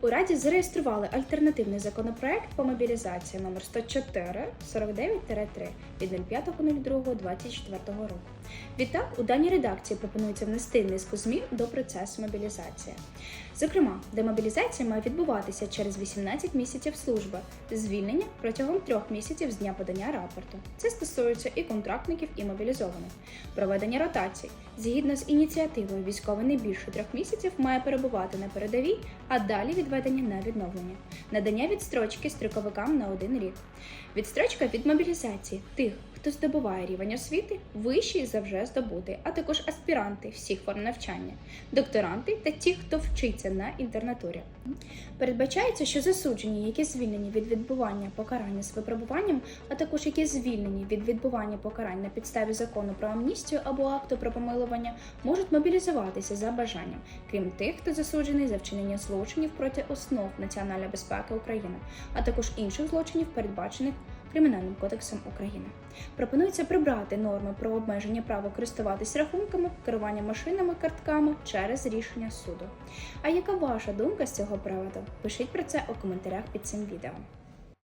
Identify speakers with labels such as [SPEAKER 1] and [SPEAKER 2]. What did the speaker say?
[SPEAKER 1] У Раді зареєстрували альтернативний законопроект по мобілізації номер 104 49-3 від 05.02.24 року. Відтак, у даній редакції пропонується внести низку змін до процесу мобілізації. Зокрема, демобілізація має відбуватися через 18 місяців служби, звільнення протягом трьох місяців з дня подання рапорту. Це стосується і контрактників, і мобілізованих. Проведення ротацій. Згідно з ініціативою, військовий не більше трьох місяців має перебувати на передовій, а далі відведення на відновлення. Надання відстрочки строковикам на один рік. Відстрочка від мобілізації тих, хто здобуває рівень освіти вищий за вже здобутий, а також аспіранти всіх форм навчання, докторанти та ті, хто вчиться на інтернатурі. Передбачається, що засуджені, які звільнені від відбування покарання з випробуванням, а також які звільнені від відбування покарань на підставі закону про амністію або акту про помилування, можуть мобілізуватися за бажанням, крім тих, хто засуджений за вчинення злочинів проти основ національної безпеки України, а також інших злочинів, передбачених Кримінальним кодексом України. Пропонується прибрати норми про обмеження права користуватись рахунками, керування машинами, картками через рішення суду. А яка ваша думка з цього приводу? Пишіть про це у коментарях під цим відео.